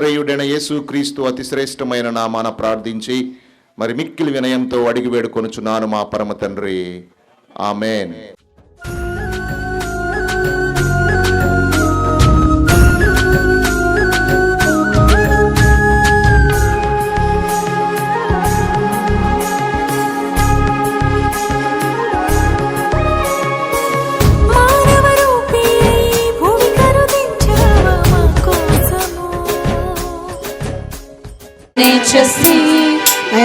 నజరయుడైన యేసు క్రీస్తు అతి శ్రేష్టమైన నామాన ప్రార్థించి మరి మిక్కిలి వినయంతో అడిగి వేడుకొనుచున్నాను మా పరమ తండ్రి. Amen.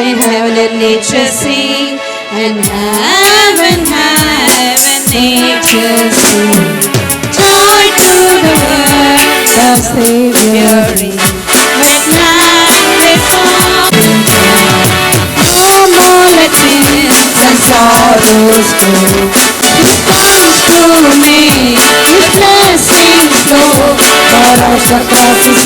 And heaven and nature see, and heaven, heaven, nature see. Joy to the world, the Savior is. When night oh, is falling down, no more let sins and sorrows go. He comes to me, His blessings flow. But of the cross is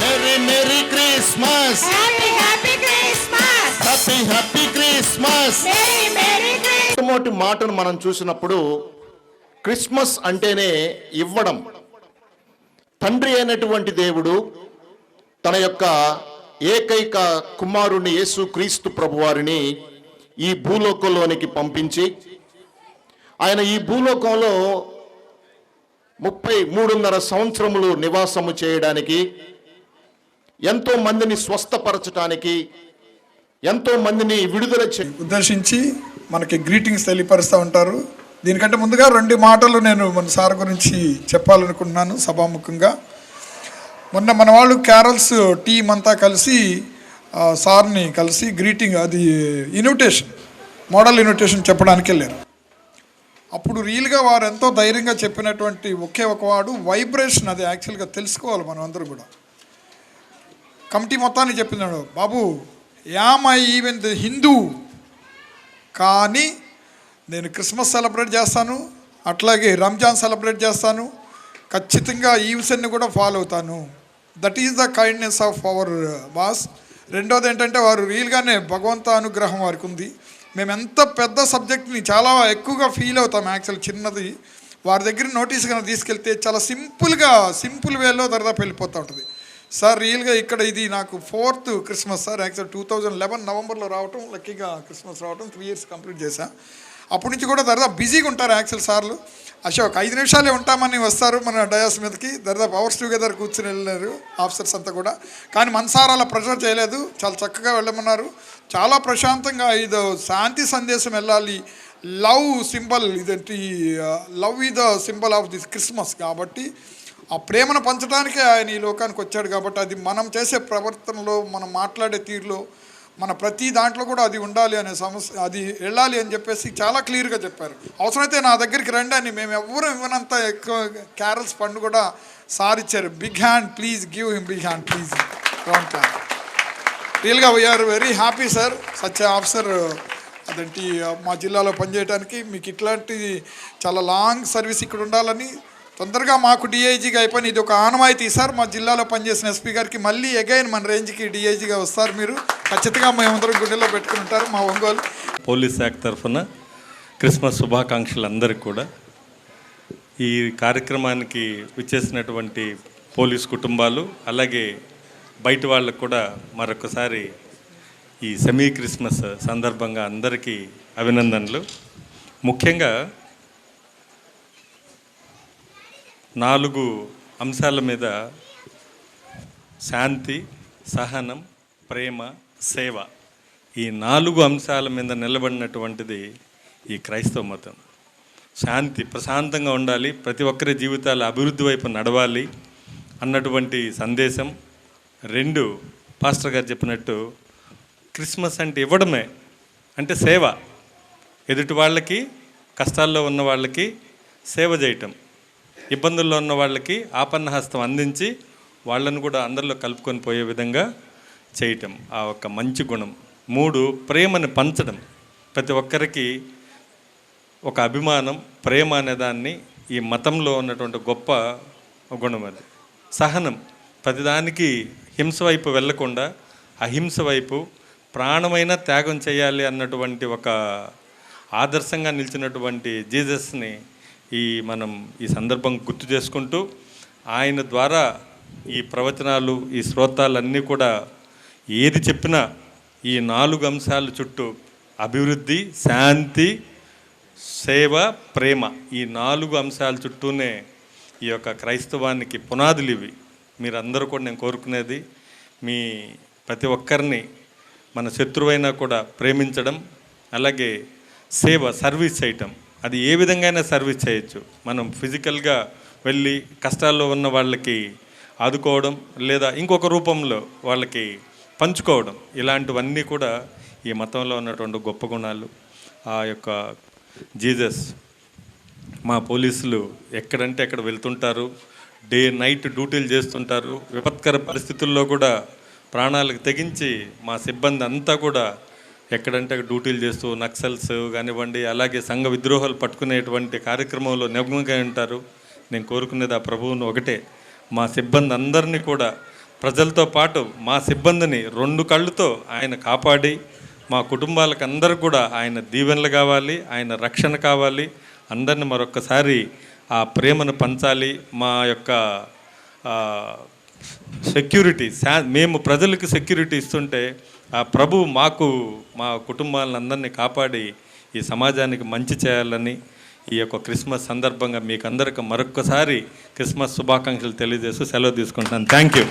merry merry Christmas Happy Happy Christmas! Happy happy Christmas Merry Merry Christmas! మొట్టమొదటి మాటను మనం చూసినప్పుడు Christmas అంటేనే ఇవ్వడం తండ్రి అయినటువంటి దేవుడు తన యొక్క ఏకైక కుమారుని యేసు క్రీస్తు ప్రభువారిని ఈ భూలోకంలోనికి పంపించి ఆయన ఈ భూలోకంలో ముప్పై మూడున్నర సంవత్సరములు నివాసము చేయడానికి ఎంతో మందిని స్వస్థపరచటానికి ఎంతో మందిని విడుదల ఉద్దేశించి మనకి గ్రీటింగ్స్ తెలియపరుస్తూ ఉంటారు. దీనికంటే ముందుగా రెండు మాటలు నేను మన సార్ గురించి చెప్పాలనుకుంటున్నాను సభాముఖంగా. మొన్న మన వాళ్ళు క్యారల్స్ టీం అంతా కలిసి సార్ని కలిసి గ్రీటింగ్ అది ఇన్విటేషన్ మోడల్ ఇన్విటేషన్ చెప్పడానికి వెళ్ళారు. అప్పుడు రియల్గా వారు ఎంతో ధైర్యంగా చెప్పినటువంటి ఒకే ఒక వాడు వైబ్రేషన్ అది యాక్చువల్గా తెలుసుకోవాలి మనం అందరూ కూడా. కమిటీ మొత్తాన్ని చెప్పినాడు బాబు am I even the Hindu కానీ నేను క్రిస్మస్ సెలబ్రేట్ చేస్తాను అట్లాగే రంజాన్ సెలబ్రేట్ చేస్తాను ఖచ్చితంగా ఈవ్సన్ని కూడా ఫాలో అవుతాను. That is the kindness of our boss రెండోది ఏంటంటే వారు రియల్గానే భగవంత అనుగ్రహం వారికి ఉంది. మేము ఎంత పెద్ద సబ్జెక్ట్ని చాలా ఎక్కువగా ఫీల్ అవుతాం యాక్చువల్ చిన్నది. వారి దగ్గర నోటీస్ కనుక తీసుకెళ్తే చాలా సింపుల్గా సింపుల్ వేలో దరిదాపు వెళ్ళిపోతూ ఉంటుంది. సార్ రియల్గా ఇక్కడ ఇది నాకు fourth Christmas sir. Actual two thousand eleven నవంబర్లో రావటం లక్కీగా క్రిస్మస్ రావటం త్రీ ఇయర్స్ కంప్లీట్ చేశా. అప్పటి నుంచి కూడా దరిదాపు బిజీగా ఉంటారు యాక్చువల్ సార్లు. అశోక్ ఐదు నిమిషాలే ఉంటామని వస్తారు మన డయాస్ మీదకి. దరిదాపు అవర్స్ టుగెదర్ కూర్చుని వెళ్ళారు ఆఫీసర్స్ అంతా కూడా. కానీ మనసారాల ప్రెషర్ చేయలేదు. చాలా చక్కగా వెళ్ళమన్నారు. చాలా ప్రశాంతంగా ఇది శాంతి సందేశం వెళ్ళాలి. లవ్ సింబల్ ఇదేంటి లవ్ ఈ the symbol of this Christmas కాబట్టి ఆ ప్రేమను పంచడానికే ఆయన ఈ లోకానికి వచ్చాడు కాబట్టి అది మనం చేసే ప్రవర్తనలో మనం మాట్లాడే తీరులో మన ప్రతి దాంట్లో కూడా అది ఉండాలి అనే సమస్య అది వెళ్ళాలి అని చెప్పేసి చాలా క్లియర్గా చెప్పారు. అవసరమైతే నా దగ్గరికి రండి అని మేము ఎవరు ఇవ్వనంత ఎక్కువ క్యారల్స్ ఫండ్ కూడా సార్ ఇచ్చారు. Big hand please give him big hand please don't plan రియల్గా we are very happy sir such officer అదేంటి మా జిల్లాలో పనిచేయడానికి మీకు ఇట్లాంటి చాలా లాంగ్ సర్వీస్ ఇక్కడ ఉండాలని తొందరగా మాకు డిఐజీగా అయిపోయి ఇది ఒక ఆనవాయితీ సార్. మా జిల్లాలో పనిచేసిన ఎస్పీ గారికి మళ్ళీ అగైన్ మన రేంజ్కి డిఐజీగా వస్తారు మీరు. ఖచ్చితంగా మేమందరం గుండెలో పెట్టుకుని ఉంటారు మా ఒంగోలు. పోలీస్ శాఖ తరఫున క్రిస్మస్ శుభాకాంక్షలు అందరికి కూడా. ఈ కార్యక్రమానికి విచ్చేసినటువంటి పోలీస్ కుటుంబాలు అలాగే బయట వాళ్ళకు కూడా మరొకసారి ఈ సెమీ క్రిస్మస్ సందర్భంగా అందరికీ అభినందనలు. ముఖ్యంగా నాలుగు అంశాల మీద శాంతి సహనం ప్రేమ సేవ ఈ నాలుగు అంశాల మీద నిలబడినటువంటిది ఈ క్రైస్తవ మతం. శాంతి ప్రశాంతంగా ఉండాలి ప్రతి ఒక్కరి జీవితాలు అభివృద్ధి వైపు నడవాలి అన్నటువంటి సందేశం. రెండు పాస్టర్ గారు చెప్పినట్టు క్రిస్మస్ అంటే ఇవ్వడమే అంటే సేవ. ఎదుటి వాళ్ళకి కష్టాల్లో ఉన్న వాళ్ళకి సేవ చేయటం. ఇబ్బందుల్లో ఉన్న వాళ్ళకి ఆపన్నహస్తం అందించి వాళ్ళను కూడా అందరిలో కలుపుకొని పోయే విధంగా చేయటం. ఆ ఒక మంచి గుణం. మూడు ప్రేమను పంచడం. ప్రతి ఒక్కరికి ఒక అభిమానం ప్రేమ అనేదాన్ని ఈ మతంలో ఉన్నటువంటి గొప్ప గుణం అది. సహనం. ప్రతిదానికి హింస వైపు వెళ్ళకుండా అహింస వైపు ప్రాణమైన త్యాగం చేయాలి అన్నటువంటి ఒక ఆదర్శంగా నిలిచినటువంటి జీసస్ని ఈ మనం ఈ సందర్భం గుర్తు చేసుకుంటూ ఆయన ద్వారా ఈ ప్రవచనాలు ఈ శ్రోతాలన్నీ కూడా ఏది చెప్పినా ఈ నాలుగు అంశాల చుట్టూ అభివృద్ధి శాంతి సేవ ప్రేమ ఈ నాలుగు అంశాల చుట్టూనే ఈ యొక్క క్రైస్తవానికి పునాదులు ఇవి. మీరందరూ కూడా నేను కోరుకునేది మీ ప్రతి ఒక్కరిని మన శత్రువైనా కూడా ప్రేమించడం అలాగే సేవ సర్వీస్ చేయటం. అది ఏ విధంగా సర్వీస్ చేయొచ్చు. మనం ఫిజికల్గా వెళ్ళి కష్టాల్లో ఉన్న వాళ్ళకి ఆదుకోవడం లేదా ఇంకొక రూపంలో వాళ్ళకి పంచుకోవడం. ఇలాంటివన్నీ కూడా ఈ మతంలో ఉన్నటువంటి గొప్ప గుణాలు. ఆ యొక్క జీసస్ మా పోలీసులు ఎక్కడంటే ఎక్కడ వెళ్తుంటారు. డే నైట్ డ్యూటీలు చేస్తుంటారు. విపత్కర పరిస్థితుల్లో కూడా ప్రాణాలకు తెగించి మా సిబ్బంది అంతా కూడా ఎక్కడంటే అక్కడ డ్యూటీలు చేస్తూ నక్సల్స్ కానివ్వండి అలాగే సంఘ విద్రోహాలు పట్టుకునేటువంటి కార్యక్రమంలో నిమగ్నమై ఉంటారు. నేను కోరుకునేది ఆ ప్రభువును ఒకటే. మా సిబ్బంది అందరినీ కూడా ప్రజలతో పాటు మా సిబ్బందిని రెండు కళ్ళుతో ఆయన కాపాడి మా కుటుంబాలకు అందరు కూడా ఆయన దీవెనలు కావాలి ఆయన రక్షణ కావాలి. అందరిని మరొక్కసారి ఆ ప్రేమను పంచాలి. మా యొక్క సెక్యూరిటీ శా మేము ప్రజలకు సెక్యూరిటీ ఇస్తుంటే ఆ ప్రభు మాకు మా కుటుంబాలను అందరినీ కాపాడి ఈ సమాజానికి మంచి చేయాలని ఈ యొక్క క్రిస్మస్ సందర్భంగా మీకు అందరికి మరొక్కసారి క్రిస్మస్ శుభాకాంక్షలు తెలియజేస్తూ సెలవు తీసుకుంటున్నాను. Thank you.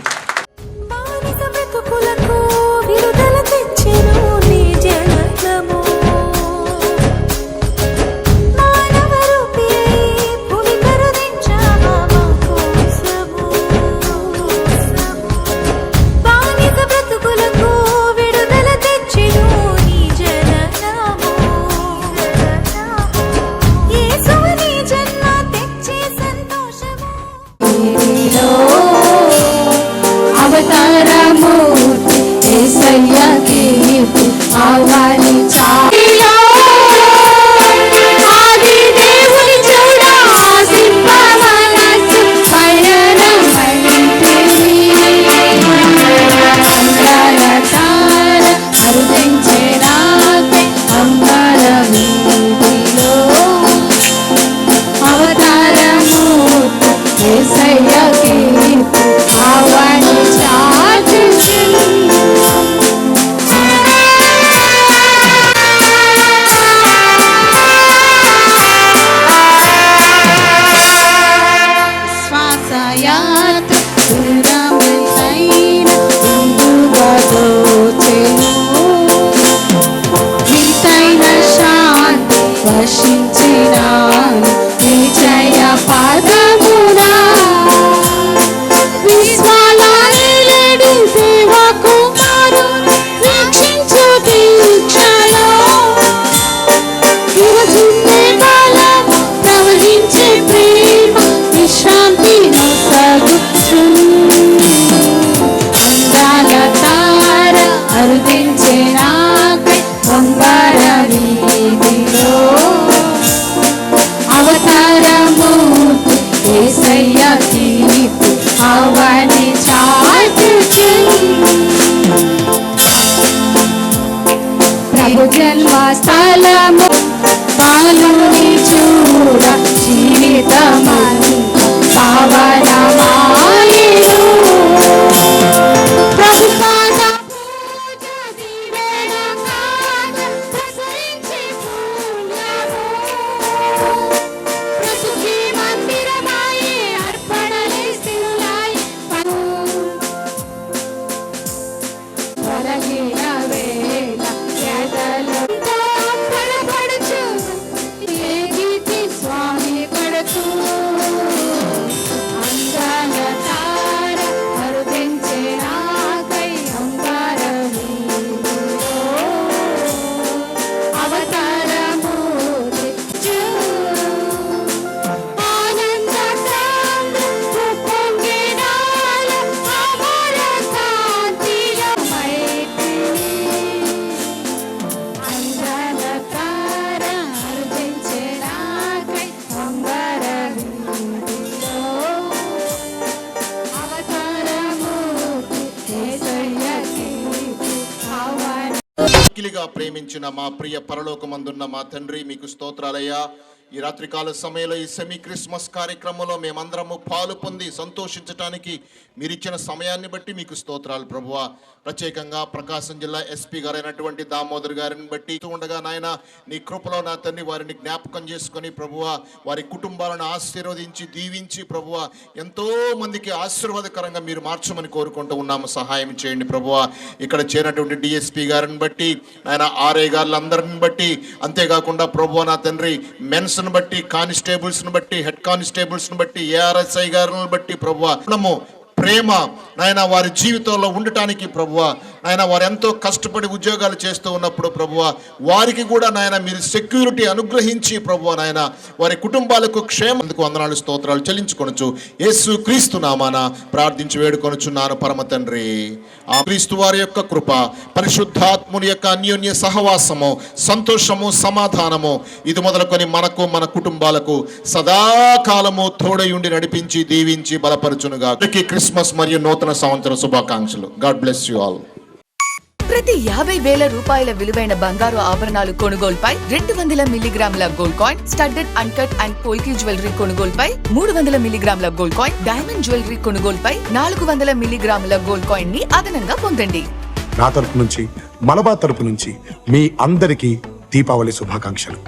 జన్మ స్థలము పాలుని చూడ జీవితమంత పావనమాయను మిక్కిలిగా ప్రేమించిన మా ప్రియ పరలోకమందున్న మా తండ్రి మీకు స్తోత్రాలయ్యా. ఈ రాత్రికాల సమయంలో ఈ సెమీ క్రిస్మస్ కార్యక్రమంలో మేమందరము పాలు పొంది సంతోషించటానికి మీరు ఇచ్చిన సమయాన్ని బట్టి మీకు స్తోత్రాలు ప్రభువ. ప్రత్యేకంగా ప్రకాశం జిల్లా ఎస్పీ గారైనటువంటి దామోదర్ గారిని బట్టి ఉండగా నాయన నీ కృపలో నా తండ్రి వారిని జ్ఞాపకం చేసుకొని ప్రభువ వారి కుటుంబాలను ఆశీర్వదించి దీవించి ప్రభువ ఎంతో మందికి ఆశీర్వాదకరంగా మీరు మార్చమని కోరుకుంటూ ఉన్నాము. సహాయం చేయండి ప్రభువ. ఇక్కడ చేరినటువంటి డిఎస్పీ గారిని బట్టి ఆయన ఆర్ఐ గారులందరిని బట్టి అంతేకాకుండా ప్రభువ నా తండ్రి మెన్స్ బట్టి బట్టి కానిస్టేబుల్స్ను బట్టి హెడ్ కానిస్టేబుల్స్ను బట్టి ఏఆర్ఎస్ఐ గారిని బట్టి ప్రభు మనము ప్రేమ నాయన వారి జీవితంలో ఉండటానికి ప్రభువ నాయన వారు ఎంతో కష్టపడి ఉద్యోగాలు చేస్తూ ఉన్నప్పుడు ప్రభువ వారికి కూడా నాయన మీరు సెక్యూరిటీ అనుగ్రహించి ప్రభువ నాయన వారి కుటుంబాలకు క్షేమందుకు వందనాలు స్తోత్రాలు చెల్లించుకొనొచ్చు యేసు క్రీస్తు నామాన ప్రార్థించి వేడుకొనుచున్నాను పరమ తండ్రి. ఆ క్రీస్తు వారి యొక్క కృప పరిశుద్ధాత్ముని యొక్క అన్యోన్య సహవాసము సంతోషము సమాధానము ఇది మొదలుకొని మనకు మన కుటుంబాలకు సదాకాలము తోడయుండి నడిపించి దీవించి బలపరచునుగా అందరికీ క్రిస్మస్ మరియు నూతన సంవత్సర శుభాకాంక్షలు. గాడ్ బ్లెస్ యు ఆల్ ప్రతి యాభై వేల రూపాయల విలువైన బంగారు ఆభరణాలు కొనుగోలుపై రెండు వందల మిల్లీగ్రాముల gold coin studded uncut and polki jewellery కొనుగోలుపై మూడు వందల మిల్లీగ్రాముల గోల్డ్ కాయిన్ డైమండ్ జ్యువెలరీ కొనుగోలుపై నాలుగు వందల మిల్లీగ్రాముల గోల్డ్ కాయిన్ని అదనంగా పొందండి. నా తరపు నుంచి మలబా తరపు నుంచి మీ అందరికీ దీపావళి శుభాకాంక్షలు.